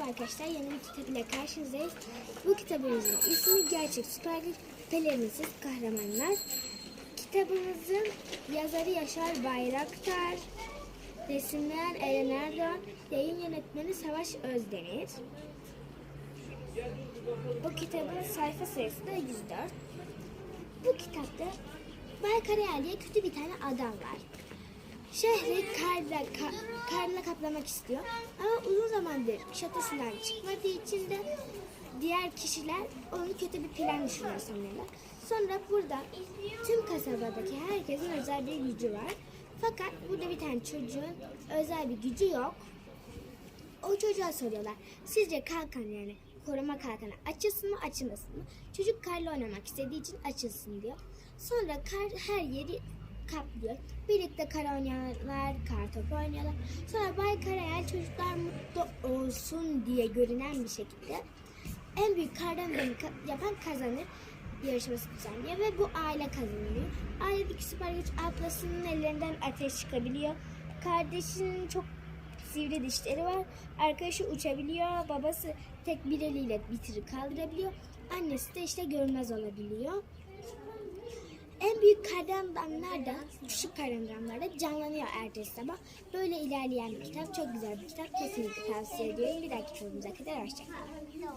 Merhaba arkadaşlar, yeni bir kitap ile karşınızdayız. Bu kitabımızın ismi Gerçek Süper Güç Pelerinsiz Kahramanlar. Kitabımızın yazarı Yaşar Bayraktar, resimleyen Eren Erdoğan, yayın yönetmeni Savaş Özdemir. Bu kitabın sayfa sayısı da 104. Bu kitapta Bay Karayel diye kötü bir tane adam var. Şehri karla, ka- karla kaplamak istiyor. Ama uzun zamandır şatosundan çıkmadığı için de diğer kişiler onun kötü bir plan düşünüyor sanıyorlar. Sonra burada tüm kasabadaki herkesin özel bir gücü var. Fakat burada bir tane çocuğun özel bir gücü yok. O çocuğa soruyorlar. Sizce kalkan yani koruma kalkanı açılsın mı açılmasın mı? Çocuk karla oynamak istediği için açılsın diyor. Sonra kar her yeri kaplıyor. Birlikte kar oynayanlar, kar topu oynuyorlar. Sonra Bay Karayel çocuklar mutlu olsun diye görünen bir şekilde en büyük kardan yapan kazanır yarışması düzenliyor ve bu aile kazanıyor. Ailedeki süper güç ablasının ellerinden ateş çıkabiliyor. Kardeşinin çok sivri dişleri var. Arkadaşı uçabiliyor. Babası tek bir eliyle bitiri kaldırabiliyor. Annesi de işte görünmez olabiliyor. En büyük kardanlar da küçük kardanlar da canlanıyor ertesi sabah. Böyle ilerleyen bir kitap. Çok güzel bir kitap. Kesinlikle tavsiye ediyorum. Bir dahaki kitabımıza kadar hoşçakalın.